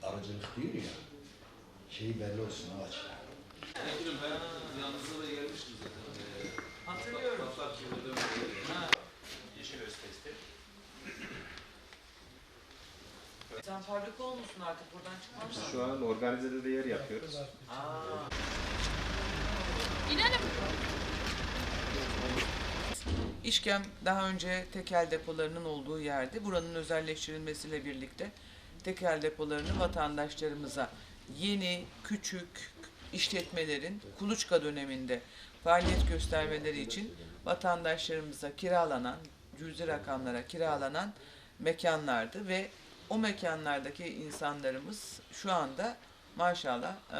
Havacılık diyor ya. Şey belli olsun ağaç. Ekrem ben yanınıza da gelmiştim zaten. Ee, Hatırlıyorum. Patlar gibi Ha. Yeşil Öztesti. Sen fabrika olmuşsun artık buradan çıkmaz mısın? Şu an organizede de yer yapıyoruz. Aa. İşkem daha önce tekel depolarının olduğu yerde buranın özelleştirilmesiyle birlikte tekel depolarını vatandaşlarımıza yeni, küçük işletmelerin kuluçka döneminde faaliyet göstermeleri için vatandaşlarımıza kiralanan, cüzi rakamlara kiralanan mekanlardı ve o mekanlardaki insanlarımız şu anda maşallah eee,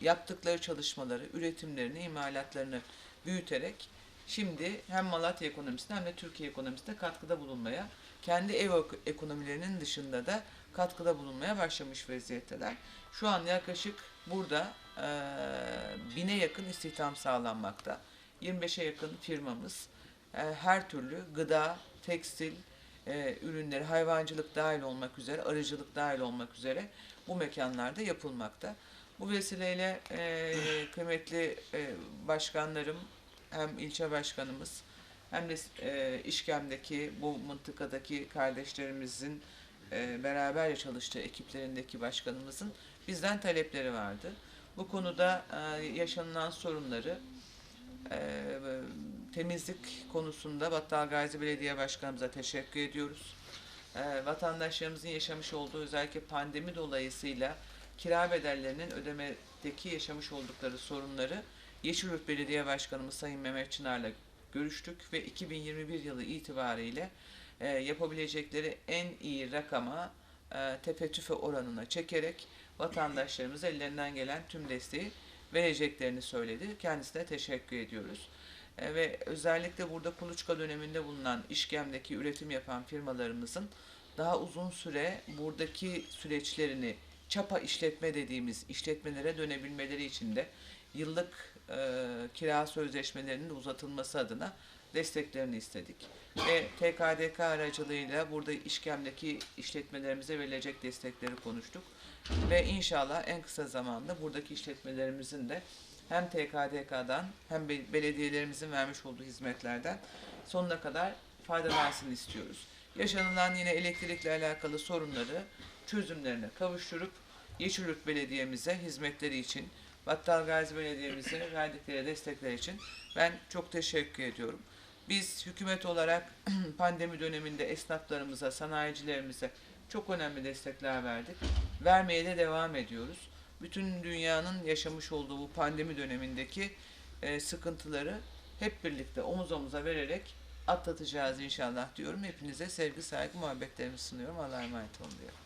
yaptıkları çalışmaları, üretimlerini, imalatlarını büyüterek şimdi hem Malatya ekonomisine hem de Türkiye ekonomisine katkıda bulunmaya, kendi ev ek- ekonomilerinin dışında da katkıda bulunmaya başlamış vaziyetteler. Şu an yaklaşık burada eee, bine yakın istihdam sağlanmakta. 25'e yakın firmamız eee, her türlü gıda, tekstil, e, ürünleri hayvancılık dahil olmak üzere, arıcılık dahil olmak üzere bu mekanlarda yapılmakta. Bu vesileyle e, kıymetli e, başkanlarım, hem ilçe başkanımız hem de e, İşkem'deki bu mıntıkadaki kardeşlerimizin e, beraber çalıştığı ekiplerindeki başkanımızın bizden talepleri vardı. Bu konuda e, yaşanılan sorunları e, temizlik konusunda Battal Gazi Belediye Başkanımıza teşekkür ediyoruz. E, vatandaşlarımızın yaşamış olduğu özellikle pandemi dolayısıyla kira bedellerinin ödemedeki yaşamış oldukları sorunları Yeşilyurt Belediye Başkanımız Sayın Mehmet Çınar'la görüştük ve 2021 yılı itibariyle e, yapabilecekleri en iyi rakama e, tepe tüfe oranına çekerek vatandaşlarımıza ellerinden gelen tüm desteği vereceklerini söyledi. Kendisine teşekkür ediyoruz. E, ve özellikle burada kuluçka döneminde bulunan işkemdeki üretim yapan firmalarımızın daha uzun süre buradaki süreçlerini çapa işletme dediğimiz işletmelere dönebilmeleri için de yıllık e, kira sözleşmelerinin uzatılması adına desteklerini istedik. Ve TKDK aracılığıyla burada işkemdeki işletmelerimize verilecek destekleri konuştuk. Ve inşallah en kısa zamanda buradaki işletmelerimizin de hem TKDK'dan hem be- belediyelerimizin vermiş olduğu hizmetlerden sonuna kadar faydalansın istiyoruz. Yaşanılan yine elektrikle alakalı sorunları çözümlerine kavuşturup Yeşilyurt Belediye'mize hizmetleri için, Battal Gazi Belediye'mize verdikleri destekler için ben çok teşekkür ediyorum. Biz hükümet olarak pandemi döneminde esnaflarımıza, sanayicilerimize çok önemli destekler verdik. Vermeye de devam ediyoruz. Bütün dünyanın yaşamış olduğu bu pandemi dönemindeki e, sıkıntıları hep birlikte omuz omuza vererek atlatacağız inşallah diyorum. Hepinize sevgi, saygı, muhabbetlerimi sunuyorum. Allah'a emanet olun diyorum.